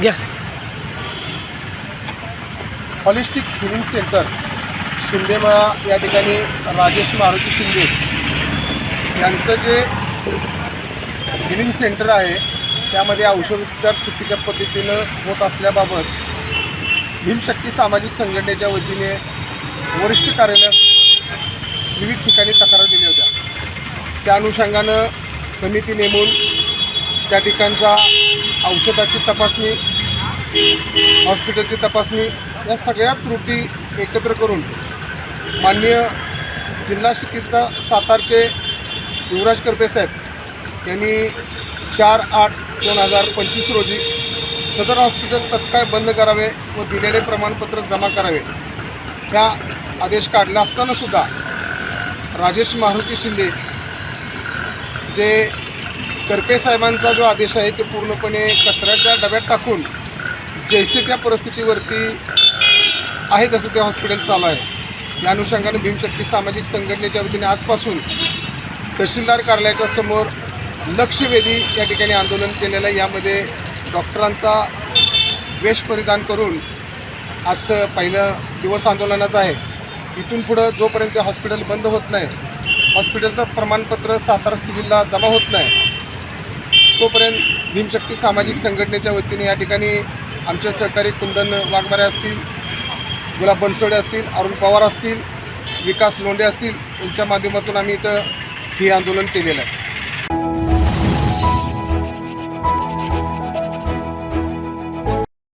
घ्या. Holistic healing centre शिंदेमाळा या ठिकाणी राजेश मारुती शिंदे यांचं जे हिलिंग सेंटर आहे त्यामध्ये औषधोपचार चुकीच्या पद्धतीनं होत असल्याबाबत भीमशक्ती सामाजिक संघटनेच्या वतीने वरिष्ठ कार्यालयास विविध ठिकाणी तक्रार दिल्या होत्या. त्या अनुषंगानं समिती नेमून त्या ठिकाणचा औषधाची तपासणी हॉस्पिटलची तपासणी या सगळ्या त्रुटी एकत्र करून माननीय जिल्हा शिक्षित सातारचे युवराज करपे साहेब यांनी चार आठ दोन हजार पंचवीस रोजी सदर हॉस्पिटल तत्काळ बंद करावे व दिलेले प्रमाणपत्र जमा करावे ह्या आदेश काढला असतानासुद्धा राजेश मारुती शिंदे जे करपे साहेबांचा जो आदेश आहे ते पूर्णपणे कचऱ्याच्या डब्यात टाकून जैसे त्या परिस्थितीवरती आहे तसं ते हॉस्पिटल चालू आहे. या अनुषंगाने भीमशक्ती सामाजिक संघटनेच्या वतीने आजपासून तहसीलदार कार्यालयाच्या समोर लक्षवेधी या ठिकाणी आंदोलन केलेलं आहे. यामध्ये डॉक्टरांचा वेश परिधान करून आजचं पहिलं दिवस आंदोलनाचं आहे. इथून पुढं जोपर्यंत ते हॉस्पिटल बंद होत नाही हॉस्पिटलचं प्रमाणपत्र सातारा सिव्हिलला जमा होत नाही तोपर्यंत भीमशक्ती सामाजिक संघटनेच्या वतीने या ठिकाणी आमचे सहकारी कुंदन वाघमारे असतील गुलाब बनसोडे असतील अरुण पवार असतील विकास लोंढे असतील यांच्या माध्यमातून आम्ही इथं हे आंदोलन केलेलं आहे.